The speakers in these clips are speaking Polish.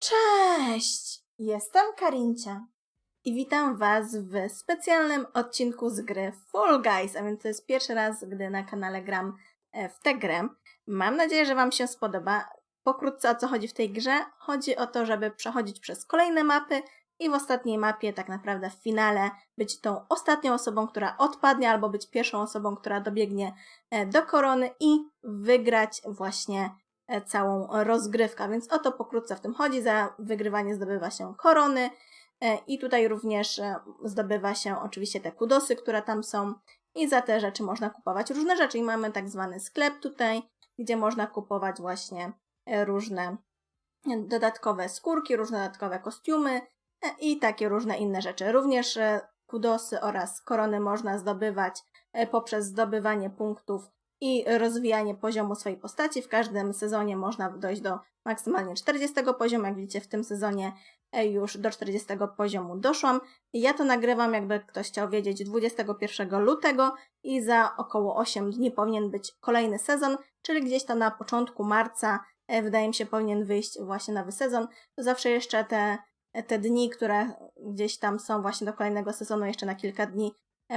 Cześć! Jestem Karincia i witam Was w specjalnym odcinku z gry Fall Guys, a więc to jest pierwszy raz, gdy na kanale gram e, w tę grę. Mam nadzieję, że Wam się spodoba. Pokrótce o co chodzi w tej grze? Chodzi o to, żeby przechodzić przez kolejne mapy i w ostatniej mapie, tak naprawdę w finale, być tą ostatnią osobą, która odpadnie, albo być pierwszą osobą, która dobiegnie e, do korony i wygrać właśnie całą rozgrywkę. Więc o to pokrótce w tym chodzi. Za wygrywanie zdobywa się korony e, i tutaj również e, zdobywa się oczywiście te kudosy, które tam są i za te rzeczy można kupować różne rzeczy. I mamy tak zwany sklep tutaj, gdzie można kupować właśnie e, różne dodatkowe skórki, różne dodatkowe kostiumy e, i takie różne inne rzeczy. Również e, kudosy oraz korony można zdobywać e, poprzez zdobywanie punktów i rozwijanie poziomu swojej postaci. W każdym sezonie można dojść do maksymalnie 40 poziomu. Jak widzicie, w tym sezonie e, już do 40 poziomu doszłam. Ja to nagrywam, jakby ktoś chciał wiedzieć, 21 lutego i za około 8 dni powinien być kolejny sezon, czyli gdzieś tam na początku marca e, wydaje mi się powinien wyjść właśnie nowy sezon. Zawsze jeszcze te, te dni, które gdzieś tam są właśnie do kolejnego sezonu, jeszcze na kilka dni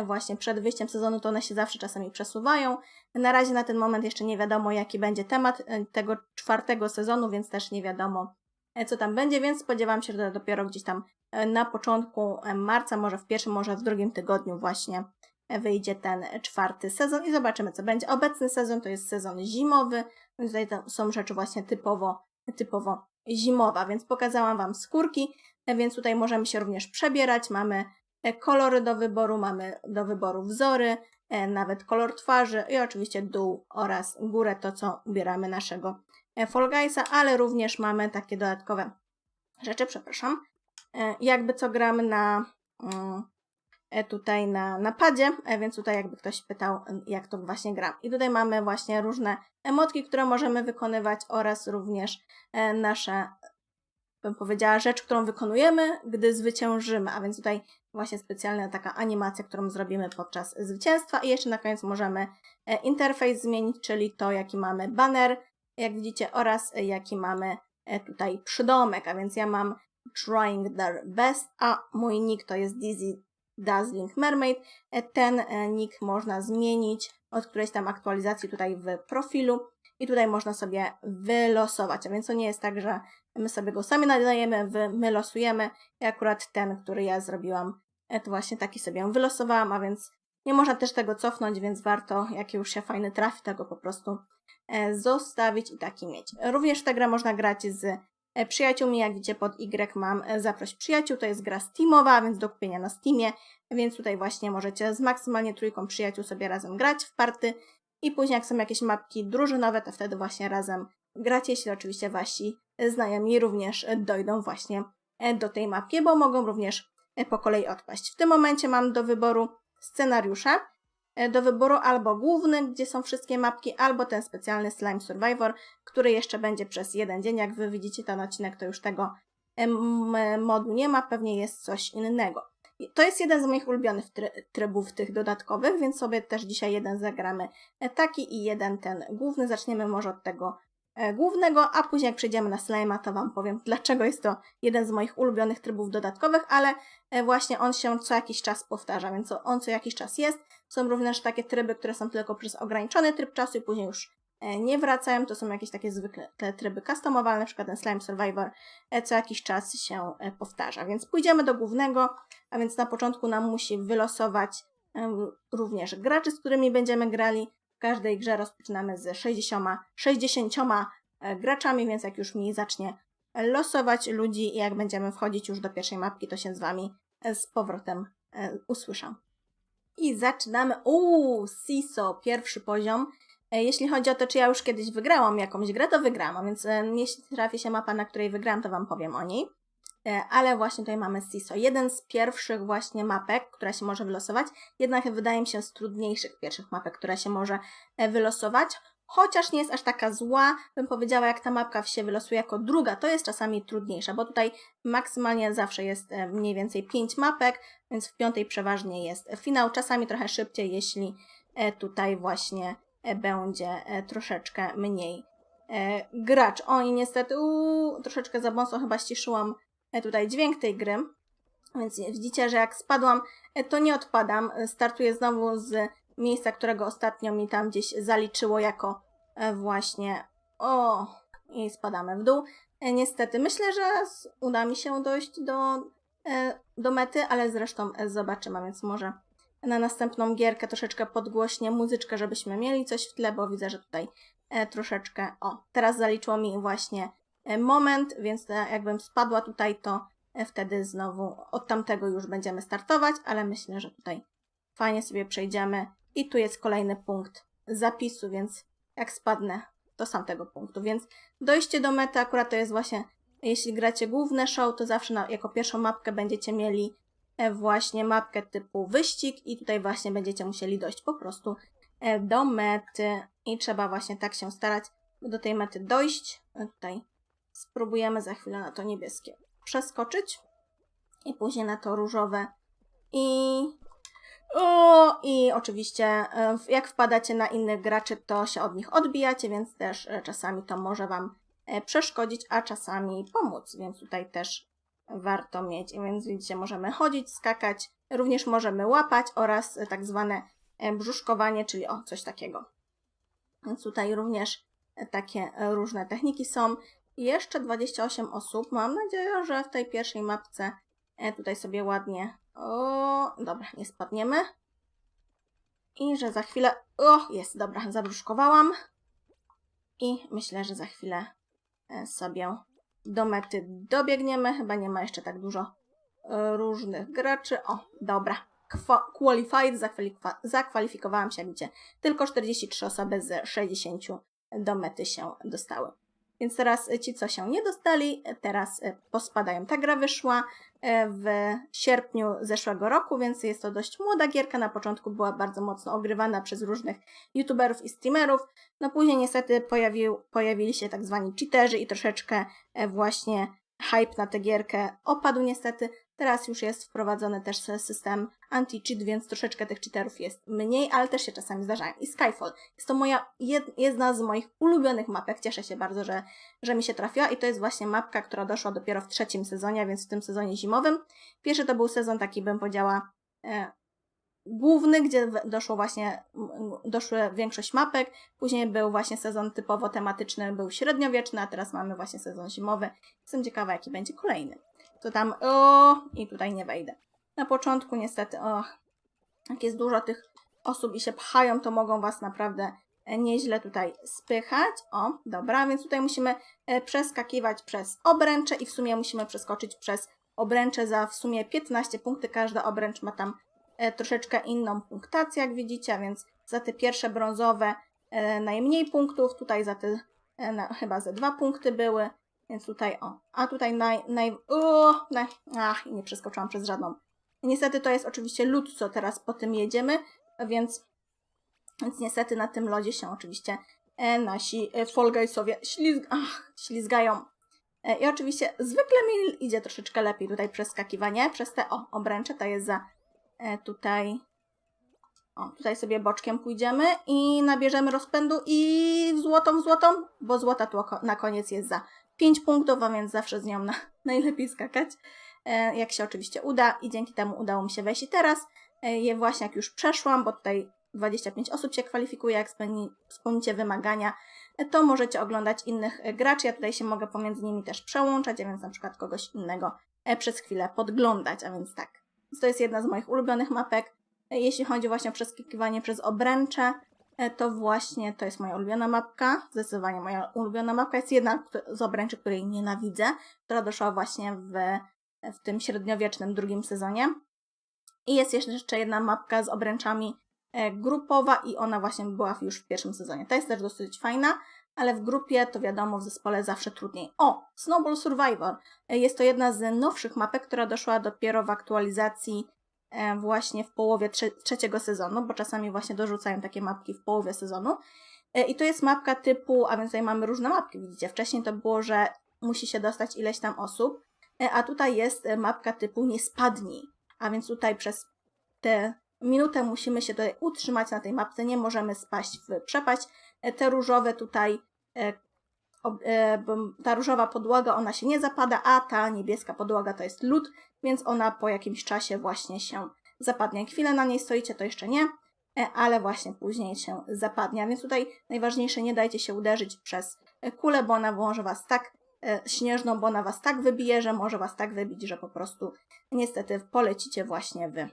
właśnie przed wyjściem sezonu, to one się zawsze czasami przesuwają. Na razie na ten moment jeszcze nie wiadomo, jaki będzie temat e, tego czwartego sezonu, więc też nie wiadomo, e, co tam będzie, więc spodziewam się, że dopiero gdzieś tam e, na początku e, marca, może w pierwszym, może w drugim tygodniu właśnie e, wyjdzie ten czwarty sezon i zobaczymy, co będzie. Obecny sezon to jest sezon zimowy, więc tutaj są rzeczy właśnie typowo, typowo zimowa, więc pokazałam Wam skórki, e, więc tutaj możemy się również przebierać, mamy e, kolory do wyboru, mamy do wyboru wzory, e, nawet kolor twarzy i oczywiście dół oraz górę, to co ubieramy naszego e, Fall Guysa, ale również mamy takie dodatkowe rzeczy, przepraszam, e, jakby co gramy na mm, e, tutaj na napadzie, e, więc tutaj jakby ktoś pytał, e, jak to właśnie gram. I tutaj mamy właśnie różne emotki, które możemy wykonywać oraz również e, nasze, bym powiedziała, rzecz, którą wykonujemy, gdy zwyciężymy, a więc tutaj właśnie specjalna taka animacja, którą zrobimy podczas zwycięstwa. I jeszcze na koniec możemy e, interfejs zmienić, czyli to, jaki mamy banner, jak widzicie, oraz e, jaki mamy e, tutaj przydomek, a więc ja mam trying their best, a mój nick to jest Dizzy Dazzling Mermaid. Ten nick można zmienić od którejś tam aktualizacji tutaj w profilu i tutaj można sobie wylosować, a więc to nie jest tak, że my sobie go sami nadajemy, my losujemy. I akurat ten, który ja zrobiłam, to właśnie taki sobie wylosowałam, a więc nie można też tego cofnąć, więc warto, jak już się fajny trafi, tego po prostu e, zostawić i taki mieć. Również tę grę można grać z e, przyjaciółmi, jak widzicie pod Y mam e, zaproś przyjaciół, to jest gra Steamowa, więc do kupienia na Steamie, więc tutaj właśnie możecie z maksymalnie trójką przyjaciół sobie razem grać w party. I później jak są jakieś mapki drużynowe, to wtedy właśnie razem gracie, jeśli oczywiście wasi znajomi również dojdą właśnie do tej mapki, bo mogą również po kolei odpaść. W tym momencie mam do wyboru scenariusze, e, do wyboru albo główny, gdzie są wszystkie mapki, albo ten specjalny Slime Survivor, który jeszcze będzie przez jeden dzień. Jak wy widzicie ten odcinek, to już tego modu nie ma, pewnie jest coś innego. To jest jeden z moich ulubionych try- trybów tych dodatkowych, więc sobie też dzisiaj jeden zagramy e, taki i jeden ten główny. Zaczniemy może od tego głównego, a później jak przejdziemy na Slime'a, to Wam powiem, dlaczego jest to jeden z moich ulubionych trybów dodatkowych, ale e, właśnie on się co jakiś czas powtarza, więc on co jakiś czas jest. Są również takie tryby, które są tylko przez ograniczony tryb czasu i później już e, nie wracają. To są jakieś takie zwykle tryby customowane, na przykład ten Slime Survivor e, co jakiś czas się e, powtarza. Więc pójdziemy do głównego, a więc na początku nam musi wylosować również graczy, z którymi będziemy grali. Każdej grze rozpoczynamy z 60, 60 e, graczami, więc jak już mi zacznie losować ludzi i jak będziemy wchodzić już do pierwszej mapki, to się z Wami e, z powrotem e, usłyszę. I zaczynamy. Uuu, CISO, pierwszy poziom. Jeśli chodzi o to, czy ja już kiedyś wygrałam jakąś grę, to wygrałam, więc jeśli trafi się mapa, na której wygrałam, to Wam powiem o niej. E, Ale właśnie tutaj mamy CISO. Jeden z pierwszych właśnie mapek, która się może wylosować, jednak wydaje mi się z trudniejszych pierwszych mapek, która się może e, wylosować. Chociaż nie jest aż taka zła, bym powiedziała, jak ta mapka się wylosuje jako druga, to jest czasami trudniejsza, bo tutaj maksymalnie zawsze jest e, mniej więcej 5 mapek, więc w piątej przeważnie jest finał, czasami trochę szybciej, jeśli tutaj właśnie będzie troszeczkę mniej gracz. O i niestety uu, troszeczkę za mocno chyba ściszyłam tutaj dźwięk tej gry. Więc widzicie, że jak spadłam, e, to nie odpadam. E, Startuję znowu z miejsca, którego ostatnio mi tam gdzieś zaliczyło jako e, właśnie. O, i spadamy w dół. E, Niestety, myślę, że uda mi się dojść do, e, do mety, ale zresztą e, zobaczymy, więc może na następną gierkę troszeczkę podgłośnie muzyczkę, żebyśmy mieli coś w tle, bo widzę, że tutaj e, troszeczkę. O, teraz zaliczyło mi właśnie e, moment, więc e, jakbym spadła tutaj, to e, wtedy znowu od tamtego już będziemy startować, ale myślę, że tutaj fajnie sobie przejdziemy. I tu jest kolejny punkt zapisu, więc jak spadnę, to sam tego punktu. Więc dojście do mety akurat to jest właśnie, jeśli gracie główne show, to zawsze na, jako pierwszą mapkę będziecie mieli e, właśnie mapkę typu wyścig i tutaj właśnie będziecie musieli dojść po prostu e, do mety i trzeba właśnie tak się starać, do tej mety dojść. E, Tutaj spróbujemy za chwilę na to niebieskie przeskoczyć i później na to różowe i o, i oczywiście e, jak wpadacie na innych graczy, to się od nich odbijacie, więc też e, czasami to może Wam e, przeszkodzić, a czasami pomóc, więc tutaj też warto mieć. Więc widzicie, możemy chodzić, skakać, również możemy łapać oraz tak zwane brzuszkowanie, czyli o, coś takiego. Więc tutaj również takie różne techniki są. Jeszcze 28 osób. Mam nadzieję, że w tej pierwszej mapce e, tutaj sobie ładnie. O, dobra, nie spadniemy. I że za chwilę. O, jest, dobra, zabruszkowałam. I myślę, że za chwilę e, sobie do mety dobiegniemy. Chyba nie ma jeszcze tak dużo e, różnych graczy. O, dobra. Qualified, zakwalifikowałam się, widzicie. Tylko 43 osoby z 60 do mety się dostały. Więc teraz e, ci, co się nie dostali, e, teraz e, pospadają. Ta gra wyszła w sierpniu zeszłego roku, więc jest to dość młoda gierka. Na początku była bardzo mocno ogrywana przez różnych youtuberów i streamerów. No później niestety pojawił, pojawili się tak zwani cheaterzy i troszeczkę właśnie hype na tę gierkę opadł niestety. Teraz już jest wprowadzony też system anti-cheat, więc troszeczkę tych cheaterów jest mniej, ale też się czasami zdarzają. I Skyfall jest to moja jed, jedna z moich ulubionych mapek. Cieszę się bardzo, że, że mi się trafiła i to jest właśnie mapka, która doszła dopiero w trzecim sezonie, więc w tym sezonie zimowym. Pierwszy to był sezon taki, bym powiedziała, e, główny, gdzie doszło właśnie, doszły większość mapek. Później był właśnie sezon typowo tematyczny, był średniowieczny, a teraz mamy właśnie sezon zimowy. Jestem ciekawa, jaki będzie kolejny. To tam, o, i tutaj nie wejdę. Na początku niestety, o, jak jest dużo tych osób i się pchają, to mogą Was naprawdę e, nieźle tutaj spychać. O, dobra, więc tutaj musimy e, przeskakiwać przez obręcze i w sumie musimy przeskoczyć przez obręcze za w sumie 15 punkty. Każda obręcz ma tam e, troszeczkę inną punktację, jak widzicie, więc za te pierwsze brązowe najmniej punktów, tutaj za te na, chyba ze dwa punkty były, więc tutaj o, a tutaj naj, naj, o, naj, ach, nie przeskoczyłam przez żadną. Niestety to jest oczywiście lód, co teraz po tym jedziemy, więc, więc niestety na tym lodzie się oczywiście e, nasi e, ślizg, ach, ślizgają. E, I oczywiście zwykle mi idzie troszeczkę lepiej tutaj przeskakiwanie przez te o, obręcze, to jest za e, tutaj o, tutaj sobie boczkiem pójdziemy i nabierzemy rozpędu i w złotą, w złotą, bo złota tu na koniec jest za 5 punktów, a więc zawsze z nią na, najlepiej skakać, e, jak się oczywiście uda i dzięki temu udało mi się wejść i teraz e, je właśnie jak już przeszłam, bo tutaj 25 osób się kwalifikuje, jak spełni, spełnicie wymagania, e, to możecie oglądać innych graczy, ja tutaj się mogę pomiędzy nimi też przełączać, a więc na przykład kogoś innego przez chwilę podglądać, a więc tak. To jest jedna z moich ulubionych mapek. Jeśli chodzi właśnie o przeskakiwanie przez obręcze, to właśnie to jest moja ulubiona mapka. Zdecydowanie moja ulubiona mapka. Jest jedna z obręczy, której nienawidzę, która doszła właśnie w, w tym średniowiecznym drugim sezonie. I jest jeszcze jedna mapka z obręczami e, grupowa i ona właśnie była już w pierwszym sezonie. Ta jest też dosyć fajna, ale w grupie to wiadomo, w zespole zawsze trudniej. O, Snowball Survivor. E, Jest to jedna z nowszych mapek, która doszła dopiero w aktualizacji e, właśnie w połowie trze trzeciego sezonu, bo czasami właśnie dorzucają takie mapki w połowie sezonu. E, I to jest mapka typu, a więc tutaj mamy różne mapki, widzicie. Wcześniej to było, że musi się dostać ileś tam osób, e, a tutaj jest e, mapka typu nie spadnij. A więc tutaj przez tę minutę musimy się tutaj utrzymać na tej mapce, nie możemy spaść w przepaść. E, Te różowe tutaj e, e, ta różowa podłoga, ona się nie zapada, a ta niebieska podłoga to jest lód, więc ona po jakimś czasie właśnie się zapadnie. Chwilę na niej stoicie, to jeszcze nie, e, ale właśnie później się zapadnie. A więc tutaj najważniejsze, nie dajcie się uderzyć przez e, kulę, bo ona może was tak e, śnieżną, bo ona was tak wybije, że może was tak wybić, że po prostu niestety polecicie właśnie wy.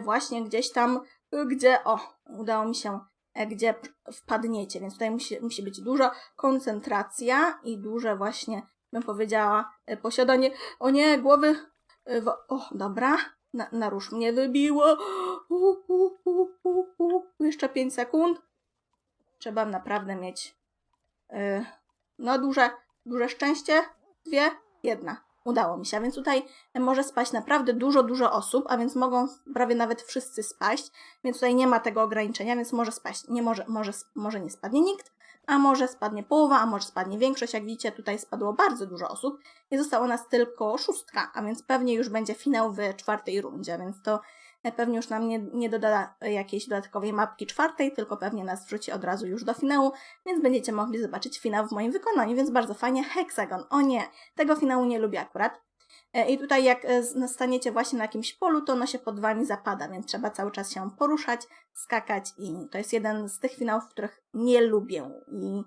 Właśnie gdzieś tam, gdzie, o, udało mi się, gdzie wpadniecie, więc tutaj musi, musi być duża koncentracja i duże właśnie, bym powiedziała, e, posiadanie, o nie, głowy, e, o, dobra, na, na mnie wybiło, u, u, u, u, u. jeszcze 5 sekund, trzeba naprawdę mieć, e, no duże, duże szczęście, dwie, jedna. Udało mi się, a więc tutaj może spaść naprawdę dużo, dużo osób, a więc mogą prawie nawet wszyscy spaść, więc tutaj nie ma tego ograniczenia, więc może spaść, nie może, może, może nie spadnie nikt, a może spadnie połowa, a może spadnie większość. Jak widzicie, tutaj spadło bardzo dużo osób i zostało nas tylko szóstka, a więc pewnie już będzie finał w czwartej rundzie, więc to e, pewnie już nam nie, nie doda jakiejś dodatkowej mapki czwartej, tylko pewnie nas wrzuci od razu już do finału, więc będziecie mogli zobaczyć finał w moim wykonaniu, więc bardzo fajnie. Hexagon, o nie, tego finału nie lubię akurat. E, I tutaj jak e, staniecie właśnie na jakimś polu, to ono się pod wami zapada, więc trzeba cały czas się poruszać, skakać i to jest jeden z tych finałów, których nie lubię. I,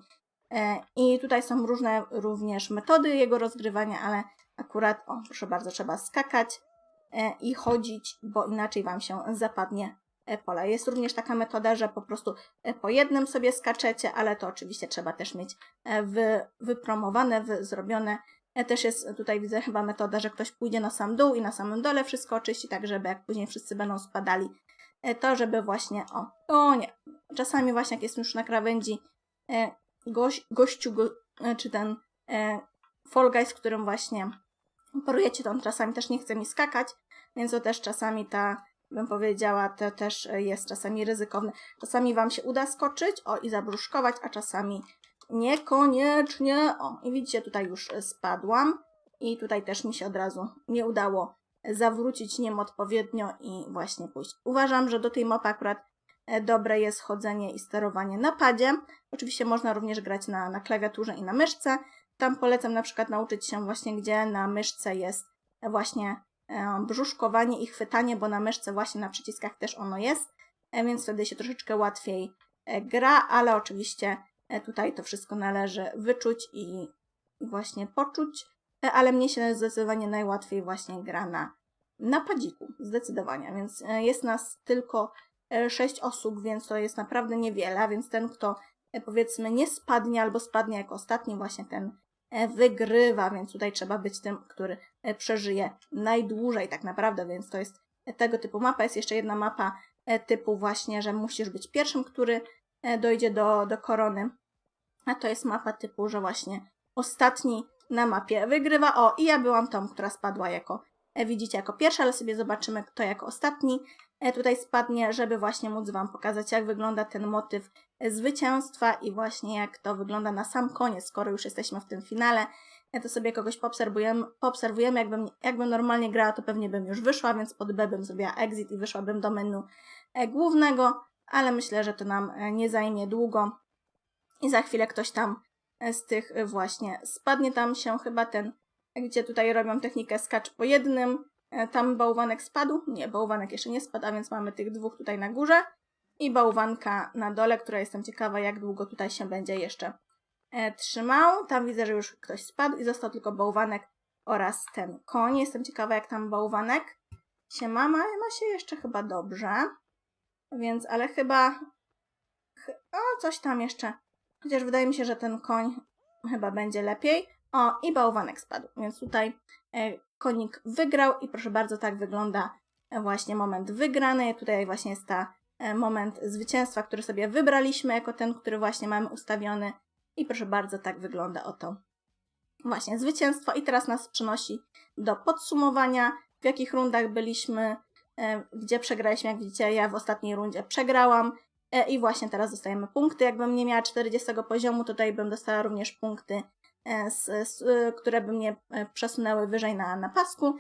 e, I tutaj są różne również metody jego rozgrywania, ale akurat, o proszę bardzo, trzeba skakać i chodzić, bo inaczej wam się zapadnie pola. Jest również taka metoda, że po prostu po jednym sobie skaczecie, ale to oczywiście trzeba też mieć wy, wypromowane, wy, zrobione też jest tutaj widzę chyba metoda, że ktoś pójdzie na sam dół i na samym dole wszystko oczyści, tak żeby jak później wszyscy będą spadali, e, to żeby właśnie, o, o nie, czasami właśnie jak jest już na krawędzi e, goś, gościu, go, e, czy ten e, Fall Guy, z którym właśnie porujecie, to on czasami też nie chce mi skakać, więc to też czasami ta, bym powiedziała, to też jest czasami ryzykowne. Czasami Wam się uda skoczyć, o, i zabruszkować, a czasami Niekoniecznie. O, i widzicie, tutaj już e, spadłam. I tutaj też mi się od razu nie udało zawrócić nim odpowiednio i właśnie pójść. Uważam, że do tej mapy akurat e, dobre jest chodzenie i sterowanie na padzie. Oczywiście można również grać na, na klawiaturze i na myszce. Tam polecam na przykład nauczyć się właśnie, gdzie na myszce jest właśnie e, brzuszkowanie i chwytanie, bo na myszce właśnie na przyciskach też ono jest, więc wtedy się troszeczkę łatwiej gra, ale oczywiście Tutaj to wszystko należy wyczuć i właśnie poczuć, e, ale mnie się zdecydowanie najłatwiej właśnie gra na, padziku, zdecydowanie, więc e, jest nas tylko e, sześć osób, więc to jest naprawdę niewiele, więc ten, kto e, powiedzmy nie spadnie albo spadnie jako ostatni, właśnie ten e, wygrywa, więc tutaj trzeba być tym, który e, przeżyje najdłużej tak naprawdę, więc to jest e, tego typu mapa. Jest jeszcze jedna mapa e, typu właśnie, że musisz być pierwszym, który e, dojdzie do, do korony. A to jest mapa typu, że właśnie ostatni na mapie wygrywa. O, i ja byłam tą, która spadła jako, e, widzicie, jako pierwsza, ale sobie zobaczymy, kto jako ostatni e, tutaj spadnie, żeby właśnie móc Wam pokazać, jak wygląda ten motyw e, zwycięstwa i właśnie jak to wygląda na sam koniec, skoro już jesteśmy w tym finale. e, To sobie kogoś poobserwujemy, poobserwujemy jakbym, jakbym normalnie grała, to pewnie bym już wyszła, więc pod B bym zrobiła exit i wyszłabym do menu głównego, ale myślę, że to nam nie zajmie długo i za chwilę ktoś tam e, z tych e, właśnie spadnie. Tam się chyba ten, gdzie tutaj robią technikę skacz po jednym, e, tam bałwanek spadł, nie, bałwanek jeszcze nie spadł, a więc mamy tych dwóch tutaj na górze. I bałwanka na dole, która jestem ciekawa jak długo tutaj się będzie jeszcze trzymał, tam widzę, że już ktoś spadł i został tylko bałwanek oraz ten koń, jestem ciekawa jak tam bałwanek się ma, ma, ma się jeszcze chyba dobrze, więc, ale chyba, ch- o, coś tam jeszcze Chociaż wydaje mi się, że ten koń chyba będzie lepiej. O, i bałwanek spadł, więc tutaj e, konik wygrał i proszę bardzo, tak wygląda e, właśnie moment wygrany. Tutaj właśnie jest ta e, moment zwycięstwa, który sobie wybraliśmy jako ten, który właśnie mamy ustawiony. I proszę bardzo, tak wygląda oto właśnie zwycięstwo. I teraz nas przenosi do podsumowania, w jakich rundach byliśmy, gdzie przegraliśmy. Jak widzicie, ja w ostatniej rundzie przegrałam. E, I właśnie teraz dostajemy punkty. Jakbym nie miała 40 poziomu, tutaj bym dostała również punkty, e, z, z, e, które by mnie przesunęły wyżej na, na pasku.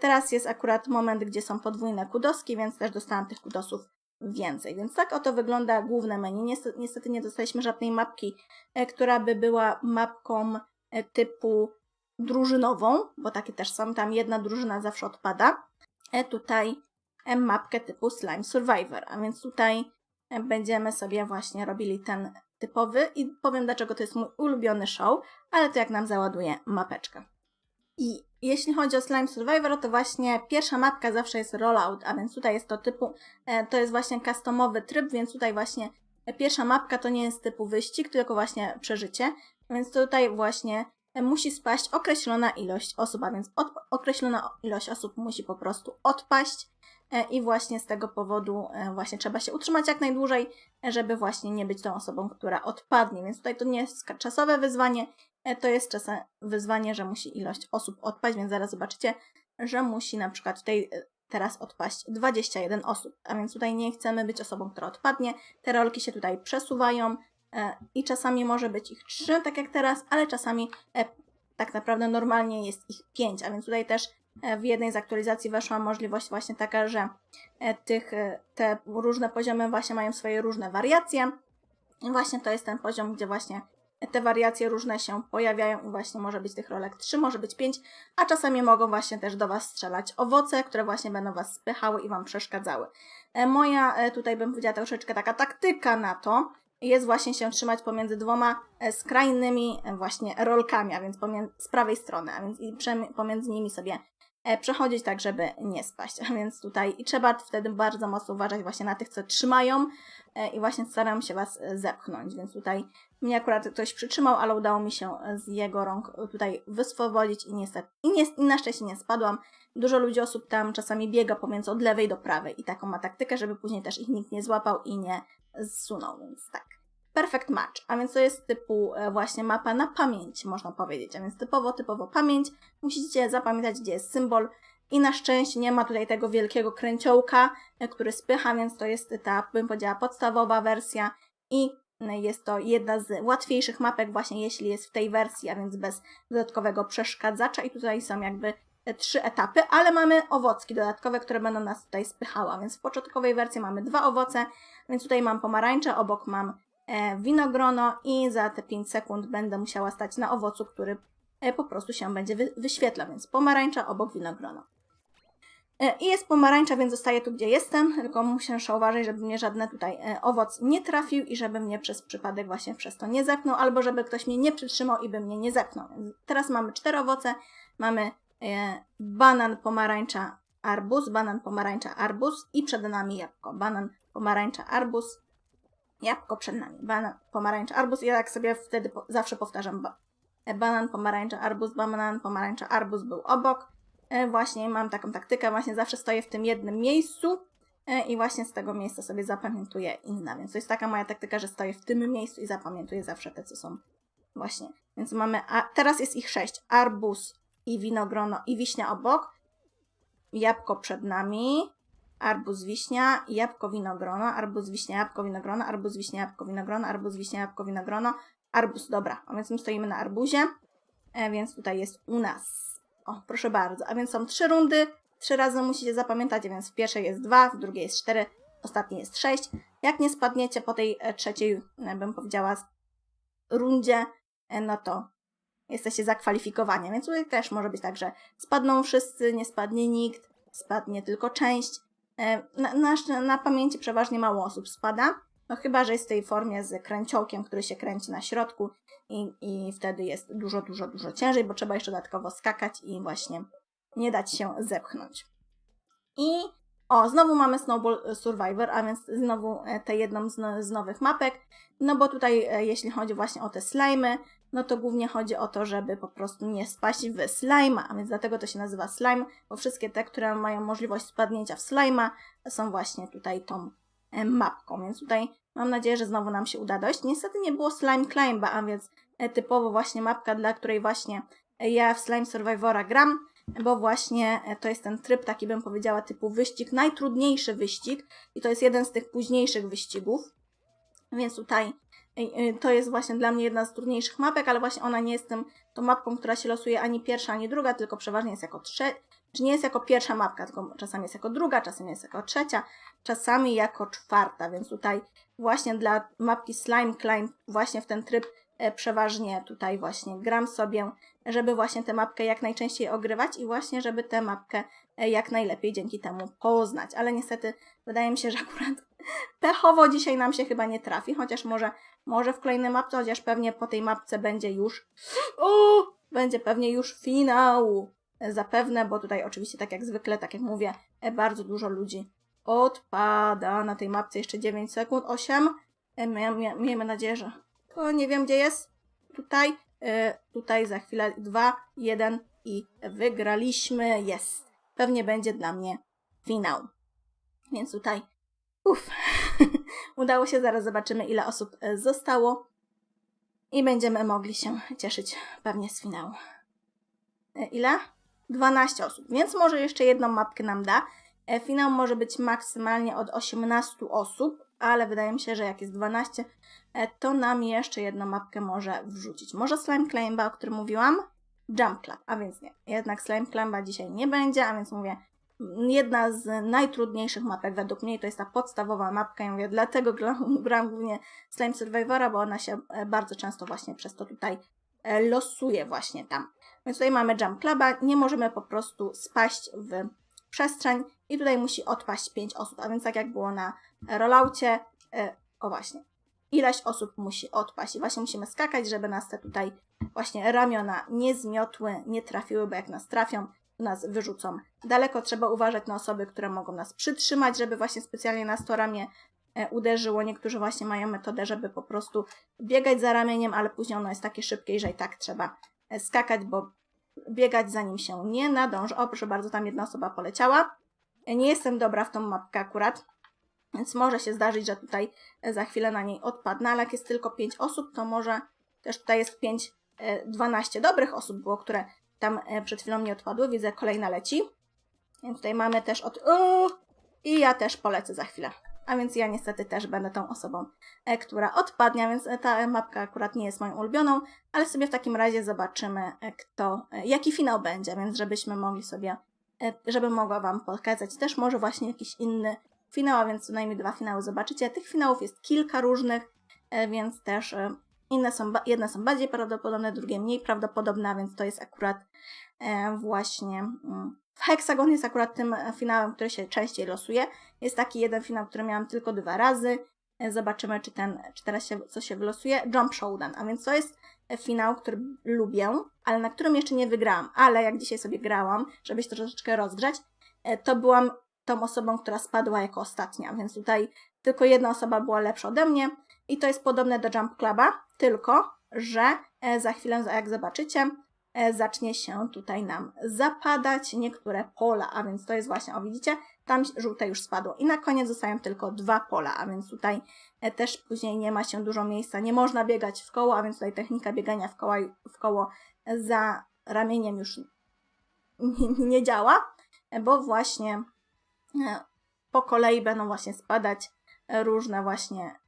Teraz jest akurat moment, gdzie są podwójne kudoski, więc też dostałam tych kudosów więcej. Więc tak oto wygląda główne menu. Niestety, niestety nie dostaliśmy żadnej mapki, która by była mapką typu drużynową, bo takie też są, tam jedna drużyna zawsze odpada. Tutaj mapkę typu Slime Survivor, a więc tutaj będziemy sobie właśnie robili ten typowy i powiem dlaczego to jest mój ulubiony show, ale to jak nam załaduje mapeczkę. I jeśli chodzi o Slime Survivor, to właśnie pierwsza mapka zawsze jest rollout, a więc tutaj jest to typu, e, to jest właśnie customowy tryb, więc tutaj właśnie pierwsza mapka to nie jest typu wyścig, tylko właśnie przeżycie, więc tutaj właśnie e, musi spaść określona ilość osób, a więc określona ilość osób musi po prostu odpaść i właśnie z tego powodu e, właśnie trzeba się utrzymać jak najdłużej, e, żeby właśnie nie być tą osobą, która odpadnie, więc tutaj to nie jest czasowe wyzwanie, e, to jest czasem wyzwanie, że musi ilość osób odpaść, więc zaraz zobaczycie, że musi na przykład tutaj e, teraz odpaść 21 osób, a więc tutaj nie chcemy być osobą, która odpadnie, te rolki się tutaj przesuwają e, i czasami może być ich 3, tak jak teraz, ale czasami e, tak naprawdę normalnie jest ich 5, a więc tutaj też e, w jednej z aktualizacji weszła możliwość właśnie taka, że e, tych, e, te różne poziomy właśnie mają swoje różne wariacje i właśnie to jest ten poziom, gdzie właśnie te wariacje różne się pojawiają i właśnie może być tych rolek 3, może być 5, a czasami mogą właśnie też do Was strzelać owoce, które właśnie będą Was spychały i Wam przeszkadzały. E, Moja e, tutaj bym powiedziała troszeczkę taka taktyka na to, jest właśnie się trzymać pomiędzy dwoma e, skrajnymi e, właśnie rolkami, a więc z prawej strony, a więc i pomiędzy nimi sobie e, przechodzić tak, żeby nie spaść. A więc tutaj i trzeba wtedy bardzo mocno uważać właśnie na tych, co trzymają i właśnie staram się Was zepchnąć, więc tutaj mnie akurat ktoś przytrzymał, ale udało mi się z jego rąk tutaj wyswobodzić i niestety, i, nie, i na szczęście nie spadłam. Dużo ludzi osób tam czasami biega pomiędzy od lewej do prawej i taką ma taktykę, żeby później też ich nikt nie złapał i nie zsunął, więc tak. Perfect match, a więc to jest typu e, właśnie mapa na pamięć, można powiedzieć, a więc typowo, typowo pamięć. Musicie zapamiętać, gdzie jest symbol. I na szczęście nie ma tutaj tego wielkiego kręciołka, e, który spycha, więc to jest ta, bym powiedziała, podstawowa wersja. I e, jest to jedna z łatwiejszych mapek właśnie jeśli jest w tej wersji, a więc bez dodatkowego przeszkadzacza. I tutaj są jakby trzy etapy, ale mamy owocki dodatkowe, które będą nas tutaj spychały, a więc w początkowej wersji mamy dwa owoce, więc tutaj mam pomarańcze, obok mam winogrono i za te 5 sekund będę musiała stać na owocu, który e, po prostu się będzie wy, wyświetlał, więc pomarańcza obok winogrono. E, I jest pomarańcza, więc zostaję tu, gdzie jestem, tylko muszę uważać, żeby mnie żadne tutaj e, owoc nie trafił i żeby mnie przez przypadek właśnie przez to nie zepnął, albo żeby ktoś mnie nie przytrzymał i by mnie nie zepnął. Teraz mamy cztery owoce, mamy e, banan, pomarańcza, arbuz, banan, pomarańcza, arbuz i przed nami jabłko. Banan, pomarańcza, arbuz, jabłko przed nami. Banan, pomarańcza, arbuz. Ja tak sobie wtedy po, zawsze powtarzam. Ba, e, banan, pomarańcza, arbuz, banan, pomarańcza, arbuz był obok. E, właśnie mam taką taktykę, właśnie zawsze stoję w tym jednym miejscu e, i właśnie z tego miejsca sobie zapamiętuję inne. Więc to jest taka moja taktyka, że stoję w tym miejscu i zapamiętuję zawsze te, co są właśnie. Więc mamy, a teraz jest ich sześć. Arbuz i winogrono i wiśnia obok. Jabłko przed nami. Arbuz, wiśnia, jabłko, winogrono, arbuz, wiśnia, jabłko, winogrono, arbuz, wiśnia, jabłko, winogrono, arbuz, wiśnia, jabłko, winogrono, arbuz, dobra, a więc my stoimy na arbuzie, e, więc tutaj jest u nas. O, proszę bardzo, a więc są trzy rundy, trzy razy musicie zapamiętać, a więc w pierwszej jest dwa, w drugiej jest cztery, ostatniej jest sześć. Jak nie spadniecie po tej e, trzeciej, e, bym powiedziała, rundzie, no to jesteście zakwalifikowani, więc tutaj też może być tak, że spadną wszyscy, nie spadnie nikt, spadnie tylko część. E, Na, na, na pamięci przeważnie mało osób spada, no chyba, że jest w tej formie z kręciołkiem, który się kręci na środku i, i wtedy jest dużo, dużo, dużo ciężej, bo trzeba jeszcze dodatkowo skakać i właśnie nie dać się zepchnąć. I o, znowu mamy Snowball Survivor, a więc znowu e, tę jedną z, no, z nowych mapek, no bo tutaj e, jeśli chodzi właśnie o te slimy, no to głównie chodzi o to, żeby po prostu nie spaść w slima, a więc dlatego to się nazywa slime, bo wszystkie te, które mają możliwość spadnięcia w slima, są właśnie tutaj tą e, mapką, więc tutaj mam nadzieję, że znowu nam się uda dojść. Niestety nie było Slime Climba, a więc e, typowo właśnie mapka, dla której właśnie e, ja w Slime Survivora gram, bo właśnie to jest ten tryb, taki bym powiedziała, typu wyścig, najtrudniejszy wyścig i to jest jeden z tych późniejszych wyścigów, więc tutaj To jest właśnie dla mnie jedna z trudniejszych mapek, ale właśnie ona nie jest tym, tą mapką, która się losuje ani pierwsza, ani druga, tylko przeważnie jest jako trzecia, czy nie jest jako pierwsza mapka, tylko czasami jest jako druga, czasami jest jako trzecia, czasami jako czwarta, więc tutaj właśnie dla mapki Slime Climb właśnie w ten tryb e, przeważnie tutaj właśnie gram sobie, żeby właśnie tę mapkę jak najczęściej ogrywać i właśnie żeby tę mapkę e, jak najlepiej dzięki temu poznać, ale niestety wydaje mi się, że akurat pechowo dzisiaj nam się chyba nie trafi, chociaż może, może w kolejnej mapce, chociaż pewnie po tej mapce będzie już o, będzie pewnie już finał. Zapewne, bo tutaj oczywiście tak jak zwykle, tak jak mówię, e, bardzo dużo ludzi odpada na tej mapce jeszcze 9 sekund, 8. E, mie- mie- Miejmy nadzieję, że o, nie wiem gdzie jest. Tutaj, e, tutaj za chwilę 2, 1 i wygraliśmy. Jest. Pewnie będzie dla mnie finał. Więc tutaj uff, udało się. Zaraz zobaczymy ile osób e, zostało i będziemy mogli się cieszyć pewnie z finału. E, Ile? 12 osób, więc może jeszcze jedną mapkę nam da. E, Finał może być maksymalnie od 18 osób, ale wydaje mi się, że jak jest 12, e, to nam jeszcze jedną mapkę może wrzucić. Może Slime Climba, o którym mówiłam? Jump Club, a więc nie. Jednak Slime Climba dzisiaj nie będzie, a więc mówię, jedna z najtrudniejszych mapek według mnie to jest ta podstawowa mapka. Ja mówię, dlatego gram, gram głównie Slime Survivora, bo ona się e, bardzo często właśnie przez to tutaj e, losuje właśnie tam. Więc tutaj mamy Jump Cluba, nie możemy po prostu spaść w przestrzeń i tutaj musi odpaść 5 osób, a więc tak jak było na rolloucie, e, o właśnie, ileś osób musi odpaść i właśnie musimy skakać, żeby nas te tutaj właśnie ramiona nie zmiotły, nie trafiły, bo jak nas trafią, nas wyrzucą. Daleko trzeba uważać na osoby, które mogą nas przytrzymać, żeby właśnie specjalnie nas to ramię e, uderzyło. Niektórzy właśnie mają metodę, żeby po prostu biegać za ramieniem, ale później ono jest takie szybkie, że i tak trzeba e, skakać, bo biegać za nim się nie nadąży. O, proszę bardzo, tam jedna osoba poleciała. Nie jestem dobra w tą mapkę akurat, więc może się zdarzyć, że tutaj za chwilę na niej odpadnę, ale jak jest tylko 5 osób, to może też tutaj jest 5, e, 12 dobrych osób było, które tam e, przed chwilą nie odpadły. Widzę, kolejna leci. Więc tutaj mamy też od... I ja też polecę za chwilę. A więc ja niestety też będę tą osobą, e, która odpadnie, więc e, ta mapka akurat nie jest moją ulubioną, ale sobie w takim razie zobaczymy, kto, jaki finał będzie, więc żebyśmy mogli sobie, e, żeby mogła Wam pokazać też może właśnie jakiś inny finał, a więc co najmniej dwa finały zobaczycie. Tych finałów jest kilka różnych, więc też inne są, jedne są bardziej prawdopodobne, drugie mniej prawdopodobne, a więc to jest akurat e, właśnie... mm, W Hexagon jest akurat tym finałem, który się częściej losuje. Jest taki jeden finał, który miałam tylko dwa razy. E, Zobaczymy, czy, ten, czy teraz się, co się wylosuje. Jump Showdown, a więc to jest finał, który lubię, ale na którym jeszcze nie wygrałam. Ale jak dzisiaj sobie grałam, żeby się troszeczkę rozgrzać, e, to byłam tą osobą, która spadła jako ostatnia, więc tutaj tylko jedna osoba była lepsza ode mnie i to jest podobne do Jump Cluba, tylko że e, za chwilę, jak zobaczycie, e, zacznie się tutaj nam zapadać niektóre pola, a więc to jest właśnie, o widzicie, tam żółte już spadło i na koniec zostają tylko dwa pola, a więc tutaj e, też później nie ma się dużo miejsca, nie można biegać w koło, a więc tutaj technika biegania w, w koło za ramieniem już nie, działa, bo właśnie po kolei będą właśnie spadać różne właśnie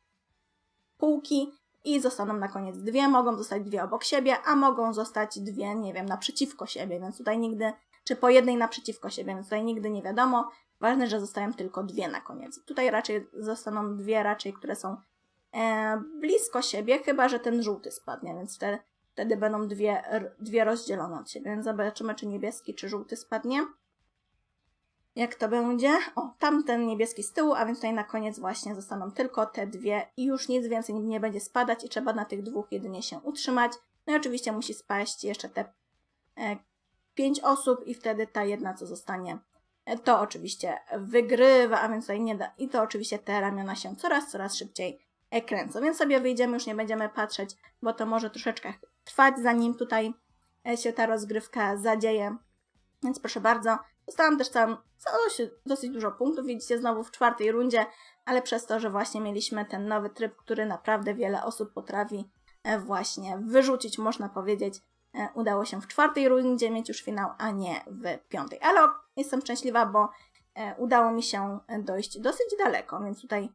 półki i zostaną na koniec dwie, mogą zostać dwie obok siebie, a mogą zostać dwie, nie wiem, naprzeciwko siebie, więc tutaj nigdy, czy po jednej naprzeciwko siebie, więc tutaj nigdy nie wiadomo. Ważne, że zostają tylko dwie na koniec. Tutaj raczej zostaną dwie, raczej, które są e, blisko siebie, chyba że ten żółty spadnie, więc wtedy, wtedy będą dwie, dwie rozdzielone od siebie. Więc zobaczymy, czy niebieski, czy żółty spadnie. Jak to będzie? O, tamten niebieski z tyłu, a więc tutaj na koniec właśnie zostaną tylko te dwie i już nic więcej nie będzie spadać i trzeba na tych dwóch jedynie się utrzymać. No i oczywiście musi spaść jeszcze te e, pięć osób i wtedy ta jedna, co zostanie, e, to oczywiście wygrywa, a więc tutaj nie da. I to oczywiście te ramiona się coraz, coraz szybciej e, kręcą. Więc sobie wyjdziemy, już nie będziemy patrzeć, bo to może troszeczkę trwać, zanim tutaj e, się ta rozgrywka zadzieje. Więc proszę bardzo, dostałam też tam coś, dosyć dużo punktów, widzicie, znowu w czwartej rundzie, ale przez to, że właśnie mieliśmy ten nowy tryb, który naprawdę wiele osób potrafi e, właśnie wyrzucić, można powiedzieć, e, udało się w czwartej rundzie mieć już finał, a nie w piątej. Ale jestem szczęśliwa, bo e, udało mi się dojść dosyć daleko, więc tutaj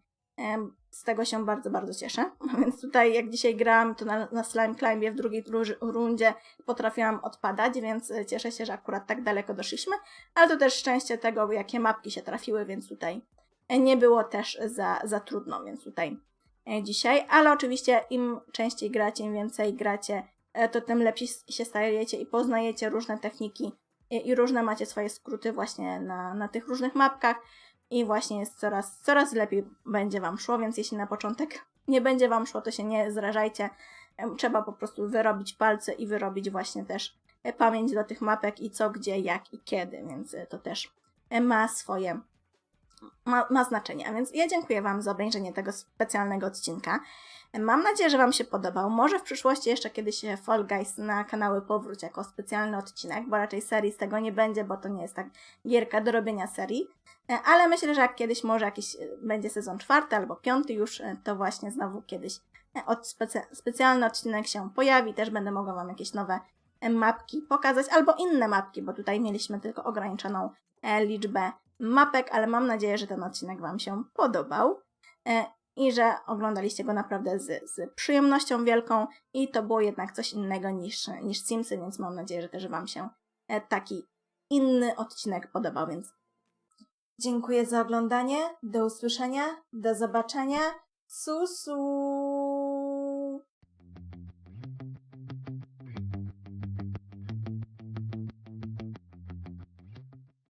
Z tego się bardzo, bardzo cieszę. Więc tutaj, jak dzisiaj grałam, to na, na Slime Climbie w drugiej rundzie potrafiłam odpadać, więc e, cieszę się, że akurat tak daleko doszliśmy. Ale to też szczęście tego, jakie mapki się trafiły, więc tutaj e, nie było też za, za trudno, więc tutaj e, dzisiaj. Ale oczywiście im częściej gracie, im więcej gracie, to tym lepiej się stajecie i poznajecie różne techniki i różne macie swoje skróty właśnie na, na tych różnych mapkach i właśnie jest coraz, coraz lepiej będzie Wam szło, więc jeśli na początek nie będzie Wam szło, to się nie zrażajcie. Trzeba po prostu wyrobić palce i wyrobić właśnie też e, pamięć do tych mapek i co, gdzie, jak i kiedy, więc e, to też e, ma swoje ma, ma znaczenie. A więc ja dziękuję Wam za obejrzenie tego specjalnego odcinka. Mam nadzieję, że Wam się podobał. Może w przyszłości jeszcze kiedyś Fall Guys na kanały powróci jako specjalny odcinek, bo raczej serii z tego nie będzie, bo to nie jest tak gierka do robienia serii. E, Ale myślę, że jak kiedyś może jakiś e, będzie sezon czwarty albo piąty już, e, to właśnie znowu kiedyś od specy- specjalny odcinek się pojawi. Też będę mogła Wam jakieś nowe mapki pokazać, albo inne mapki, bo tutaj mieliśmy tylko ograniczoną liczbę mapek, ale mam nadzieję, że ten odcinek Wam się podobał e, i że oglądaliście go naprawdę z, z przyjemnością wielką i to było jednak coś innego niż, niż Simsy, więc mam nadzieję, że też Wam się e, taki inny odcinek podobał, więc dziękuję za oglądanie, do usłyszenia, do zobaczenia, susu!